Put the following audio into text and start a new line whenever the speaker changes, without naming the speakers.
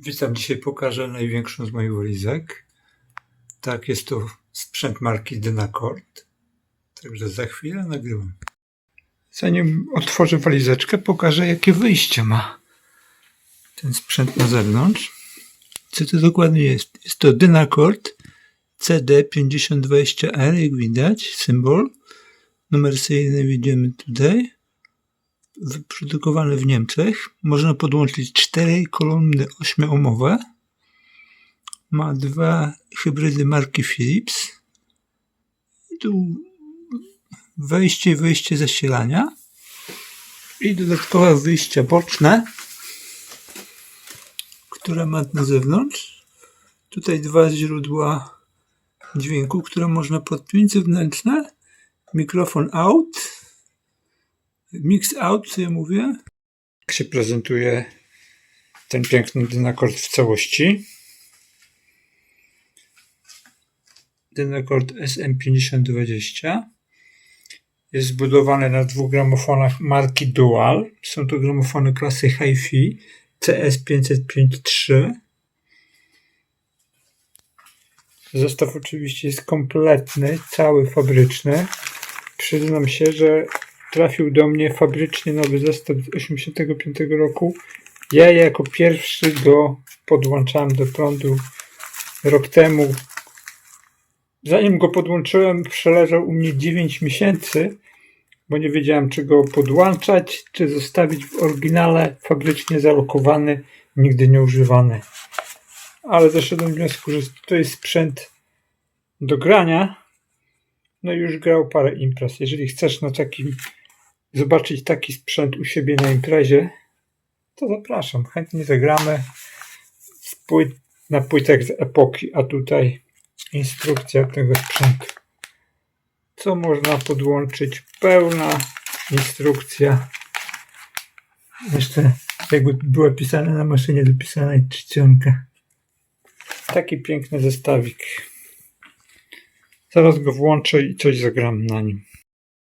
Witam, dzisiaj pokażę największą z moich walizek. Tak, jest to sprzęt marki Dynacord. Także za chwilę nagrywam. Zanim otworzę walizeczkę, pokażę jakie wyjście ma ten sprzęt na zewnątrz. Co to dokładnie jest? Jest to Dynacord CD5020R, jak widać, symbol. Numer seryjny widzimy tutaj wyprodukowany w Niemczech. Można podłączyć cztery kolumny ośmioomowe. Ma dwa hybrydy marki Philips. Tu wejście i wyjście zasilania. I dodatkowe wyjścia boczne, które ma na zewnątrz. Tutaj dwa źródła dźwięku, które można podpiąć zewnętrzne. Mikrofon out Mix out, co ja mówię? Jak się prezentuje ten piękny dynakord w całości? Dynakord SM5020 jest zbudowany na dwóch gramofonach marki Dual. Są to gramofony klasy Hi-Fi CS505-3. Zestaw oczywiście jest kompletny, cały fabryczny. Przyznam się, że trafił do mnie fabrycznie nowy zestaw z 85 roku. Ja jako pierwszy go podłączałem do prądu rok temu. Zanim go podłączyłem, przeleżał u mnie 9 miesięcy, bo nie wiedziałem, czy go podłączać, czy zostawić w oryginale fabrycznie zalokowany, nigdy nie używany. Ale doszedłem do wniosku, że to jest sprzęt do grania. No i już grał parę imprez. Jeżeli chcesz na takim zobaczyć taki sprzęt u siebie na imprezie, to zapraszam. Chętnie zagramy płyt, na płytach z epoki, a tutaj instrukcja tego sprzętu. Co można podłączyć? Pełna instrukcja. Jeszcze jakby była pisana na maszynie do pisanej czcionka. Taki piękny zestawik. Zaraz go włączę i coś zagram na nim.